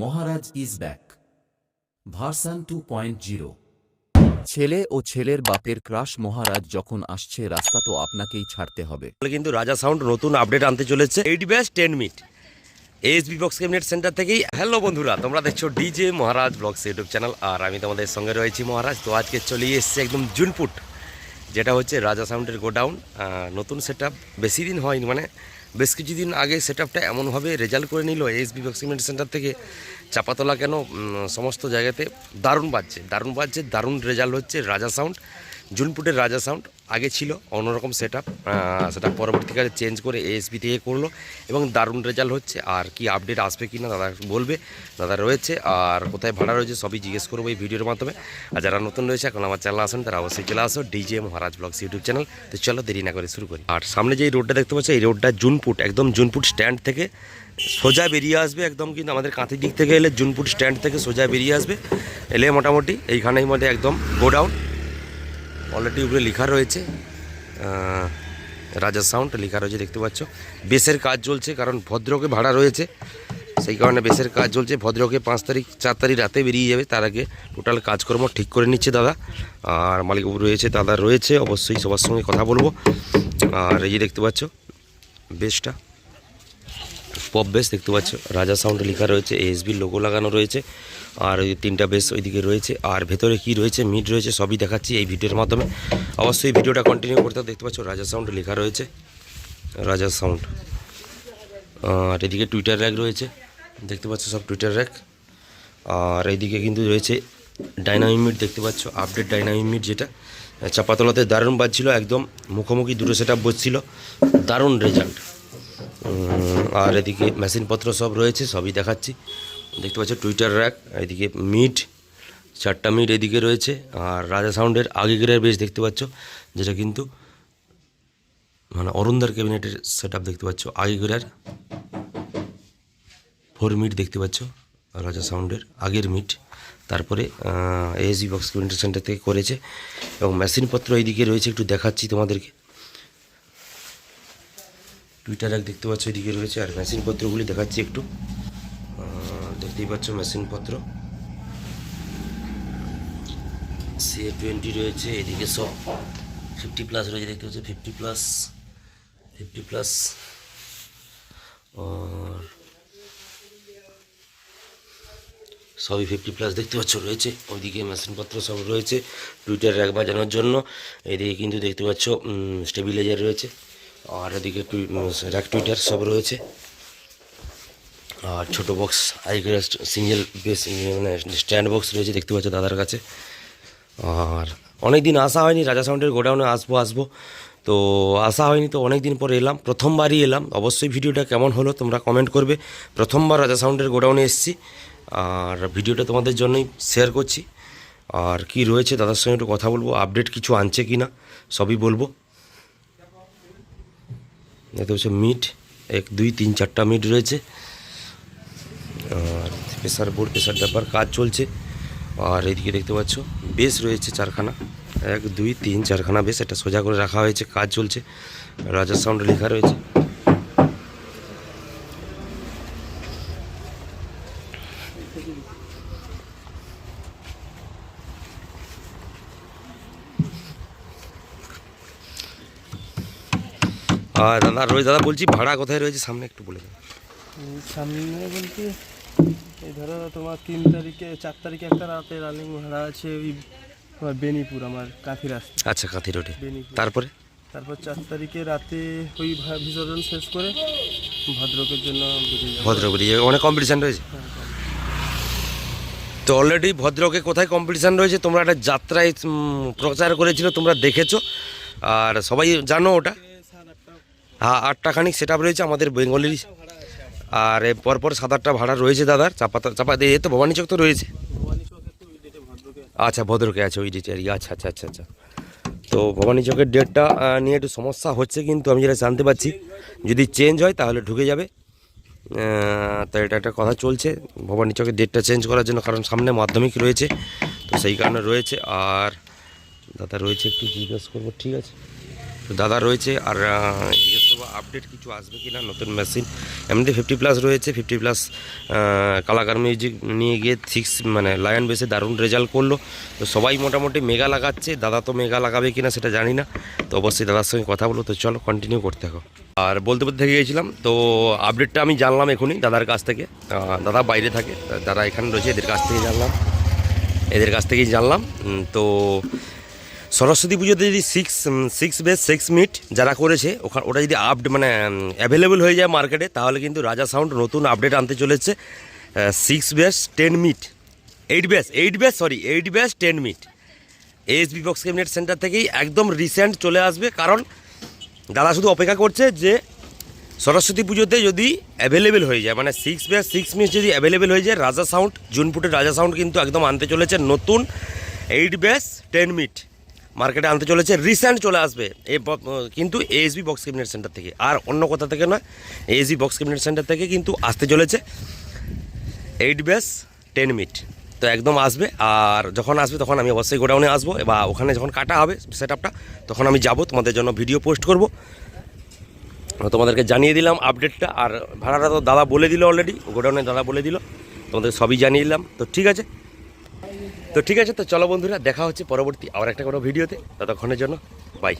Maharaj is back. Version two point zero. ছেলে ও ছেলের বাপের ক্রাশ মহারাজ যখন আসছে রাস্তা তো আপনাকেই ছাড়তে হবে। তাহলে কিন্তু রাজা সাউন্ড নতুন আপডেট আনতে চলেছে। Eight bass ten mid S B box cabinet centre থেকেই। হ্যালো বন্ধুরা তোমরা দেখছ DJ Maharaj vlogs YouTube channel আর আমি তোমাদের সঙ্গে রয়েছি মহারাজ। তো আজকে চলে এসেছে একদম জুনপুট যেটা হচ্ছে রাজা সাউন্ডের গোডাউন। নতুন সেট আপ বেশি দিন হয়নি মানে বেশ কিছুদিন আগে সেট আপটা এমনভাবে রেজাল্ট করে নিল এসবি ক্যাবিনেট সেন্টার থেকে। চাপাতলা কেন সমস্ত জায়গাতে দারুণ বাজছে দারুণ বাজছে, দারুণ রেজাল্ট হচ্ছে, রাজা সাউন্ড। জুনপুটের রাজা সাউন্ড আগে ছিল, অন্যরকম সেট আপ সেটা পরবর্তীকালে চেঞ্জ করে এএসবি থেকে করল এবং দারুণ রেজাল্ট হচ্ছে। আর কি আপডেট আসবে কি না দাদা বলবে। দাদা রয়েছে, আর কোথায় ভাড়া রয়েছে সবই জিজ্ঞেস করব এই ভিডিওর মাধ্যমে। আর যারা নতুন রয়েছে, এখন আমার চ্যানেল আসেন, তারা অবশ্যই চলে আসো DJ Maharaj vlogs YouTube channel তো চলো দেরি না করে শুরু করি। আর সামনে যে রোডটা দেখতে পাচ্ছি, এই রোডটা জুনপুট, একদম জুনপুট স্ট্যান্ড থেকে সোজা বেরিয়ে আসবে একদম কিন্তু আমাদের কাঁথির দিক থেকে এলে জুনপুট স্ট্যান্ড থেকে সোজা বেরিয়ে আসবে। এলে মোটামুটি এইখানেই মধ্যে একদম গোডাউন অলরেডি উপরে লেখা রয়েছে রাজা সাউন্ড লেখা রয়েছে, দেখতে পাচ্ছ। বেসের কাজ চলছে, কারণ ভদ্রকে ভাড়া রয়েছে। সেই কারণে বেসের কাজ চলছে, ভদ্রকে পাঁচ তারিখ, চার তারিখ রাতে বেরিয়ে যাবে, তার আগে টোটাল কাজকর্ম ঠিক করে নিচ্ছে দাদা। আর মালিকবাবু রয়েছে, দাদা রয়েছে, অবশ্যই সবার সঙ্গে কথা বলব। আর এই যে দেখতে পাচ্ছ, বেসটা পপ বেস দেখতে পাচ্ছ, রাজা সাউন্ড লেখা রয়েছে এসবির লোগো লাগানো রয়েছে, আর ওই তিনটা বেস ওইদিকে রয়েছে, আর ভেতরে কি রয়েছে মিড রয়েছে, সবই দেখাচ্ছি এই ভিডিওর মাধ্যমে। অবশ্যই ভিডিওটা কন্টিনিউ করতে। দেখতে পাচ্ছ রাজা সাউন্ড লেখা রয়েছে, রাজা সাউন্ড আর এদিকে টুইটার র্যাক রয়েছে, দেখতে পাচ্ছ সব টুইটার র্যাক আর এইদিকে কিন্তু রয়েছে ডাইনামিক মিট দেখতে পাচ্ছ আপডেট ডাইনামিক মিট যেটা, চাপাতলাতে দারুণ বাজছিল, একদম মুখোমুখি দুটো সেট বসছিল, দারুণ রেজাল্ট আর এদিকে মেশিনপত্র সব রয়েছে, সবই দেখাচ্ছি। দেখতে পাচ্ছ টুইটার র্যাক এদিকে মিট চারটা মিট এদিকে রয়েছে, আর রাজা সাউন্ডের আগেকার বেশ দেখতে পাচ্ছ, যেটা কিন্তু মানে অরুণদার ক্যাবিনেটের সেট দেখতে পাচ্ছ আগেকার ফোর মিট দেখতে পাচ্ছ রাজা সাউন্ডের আগের মিট তারপরে এএসবি বক্স ক্যাবিনেট সেন্টার থেকে করেছে, এবং মেশিনপত্র এইদিকে রয়েছে, একটু দেখাচ্ছি তোমাদেরকে। টুইটার এক দেখতে পাচ্ছ, এদিকে রয়েছে, আর মেশিনপত্রগুলি দেখাচ্ছি একটু। দেখতেই পাচ্ছ মেশিনপত্র সি টোয়েন্টি রয়েছে, এদিকে সব ফিফটি প্লাস রয়েছে, দেখতে পাচ্ছ ফিফটি প্লাস ফিফটি প্লাস আর সবই ফিফটি প্লাস দেখতে পাচ্ছ, রয়েছে। ওইদিকে মেশিনপত্র সব রয়েছে টুইটার র্যাক বাজানোর জন্য। এদিকে কিন্তু দেখতে পাচ্ছ স্টেবিলাইজার রয়েছে। আর এদিকে র্যাক টুইটার সব রয়েছে। আর ছোটো বক্স আইকার সিঙ্গেল বেস মানে স্ট্যান্ড বক্স রয়েছে, দেখতে পাচ্ছ দাদার কাছে। আর অনেক দিন আসা হয়নি রাজা সাউন্ডের গোডাউনে আসব আসব। তো আসা হয়নি, তো অনেক দিন পরে এলাম, প্রথমবারই এলাম। অবশ্যই ভিডিওটা কেমন হলো, তোমরা কমেন্ট করবে। প্রথমবার রাজা সাউন্ডের গোডাউনে এসেছি। আর ভিডিওটা তোমাদের জন্যই শেয়ার করছি। আর কি রয়েছে, দাদার সঙ্গে একটু কথা বলব আপডেট কিছু আনছে কি না সবই বলব। দেখতে পাচ্ছ মিট, এক, দুই, তিন, চারটা মিট রয়েছে। আর প্রেশার বোর্ড প্রেশার ডাব্বার কাজ চলছে। আর এদিকে দেখতে পাচ্ছ, বেশ রয়েছে চারখানা। এক, দুই, তিন, চারখানা বেশ, এটা সোজা করে রাখা হয়েছে, কাজ চলছে। রাজার সাউন্ড লেখা রয়েছে। আর দাদা রয়েছে দাদা বলছি ভাড়া কোথায় রয়েছে? সামনে একটু বলে দেন সামনে বলতে এই ধরো তোমার তিন তারিখে চার তারিখে একটা রাতে রানিং ভাড়া আছে ওই তোমার বেনিপুর আমার কাঁথি রাস্তা। আচ্ছা কাঁথি রোডে। তারপরে? তারপর চার তারিখে রাতে ওই বিসর্জন শেষ করে ভদ্রকের জন্য বেরিয়ে যাব। অনেক কম্পিটিশান রয়েছে? তো অলরেডি ভদ্রকে কোথায় কম্পিটিশান রয়েছে? তোমরা একটা যাত্রায় প্রচার করেছিল তোমরা দেখেছ। আর সবাই জানো ওটা? হ্যাঁ আটটা খানিক সেট রয়েছে আমাদের বেঙ্গলির আর পরপর সাত আটটা ভাড়া রয়েছে দাদার। চাপাতা চাপা দিয়ে তো ভবানী চক তো রয়েছে। আচ্ছা ভদ্রকে আছে ওই ডেটে আর। আচ্ছা আচ্ছা আচ্ছা আচ্ছা। তো ভবানী চকের ডেটটা নিয়ে একটু সমস্যা হচ্ছে কিন্তু আমি যেটা জানতে পারছি, যদি চেঞ্জ হয় তাহলে ঢুকে যাবে। তো এটা একটা কথা চলছে। ভবানী চকের ডেটটা চেঞ্জ করার জন্য কারণ সামনে মাধ্যমিক রয়েছে, তো সেই কারণে রয়েছে। আর দাদা রয়েছে, একটু জিজ্ঞেস করব, ঠিক আছে? তো দাদা রয়েছে আর জিজ্ঞেস করব আপডেট কিছু আসবে কি না নতুন মেশিন এমনিতে ফিফটি প্লাস রয়েছে ফিফটি প্লাস কালাকার মিউজিক নিয়ে গিয়ে সিক্স মানে লায়ন বেসে দারুণ রেজাল্ট করল। তো সবাই মোটামুটি মেগা লাগাচ্ছে, দাদা তো মেগা লাগাবে কি না সেটা জানি না। তো অবশ্যই দাদার সঙ্গে কথা বলো তো চলো কন্টিনিউ করতে থাকো। আর বলতে বলতে থেকে গিয়েছিলাম, তো আপডেটটা আমি জানলাম এখনই দাদার কাছ থেকে। দাদা বাইরে থাকে, দাদা এখানে রয়েছে, এদের কাছ থেকে জানলাম। এদের কাছ থেকেই জানলাম। তো সরস্বতী পুজোতে যদি six six bass six mid যারা করেছে ওখানে ওটা যদি আপ মানে অ্যাভেলেবল হয়ে যায় মার্কেটে তাহলে কিন্তু রাজা সাউন্ড নতুন আপডেট আনতে চলেছে। Six bass ten mid eight bass eight bass sorry eight bass ten mid A S B box cabinet centre থেকেই একদম রিসেন্ট চলে আসবে, কারণ দাদা শুধু অপেক্ষা করছে যে সরস্বতী পুজোতে যদি অ্যাভেলেবেল হয়ে যায় মানে সিক্স বেস সিক্স মিট যদি অ্যাভেলেবেল হয়ে যায়, রাজা সাউন্ড জুনপুটের রাজা সাউন্ড কিন্তু একদম আনতে চলেছে নতুন এইট বেস টেন মিট মার্কেটে আনতে চলেছে রিসেন্ট চলে আসবে। এই কিন্তু এএসবি বক্স ক্যাবিনেট সেন্টার থেকে। আর অন্য কোথা থেকে নয় এএসবি বক্স ক্যাবিনেট সেন্টার থেকে কিন্তু আসতে চলেছে এইট বেস টেন মিট তো একদম আসবে, আর যখন আসবে তখন আমি অবশ্যই গোডাউনে আসব, বা ওখানে যখন কাটা হবে সেট তখন আমি যাব, তোমাদের জন্য ভিডিও পোস্ট করব। তোমাদেরকে জানিয়ে দিলাম আপডেটটা আর ভাড়াটা তো দাদা বলে দিল অলরেডি গোডাউনে দাদা বলে দিল, তোমাদের সবই জানিয়ে দিলাম। তো ঠিক আছে তো ঠিক আছে, তো চলো বন্ধুরা, দেখা হচ্ছে পরবর্তী আবার একটা কোনো ভিডিওতে। ততক্ষণের জন্য বাই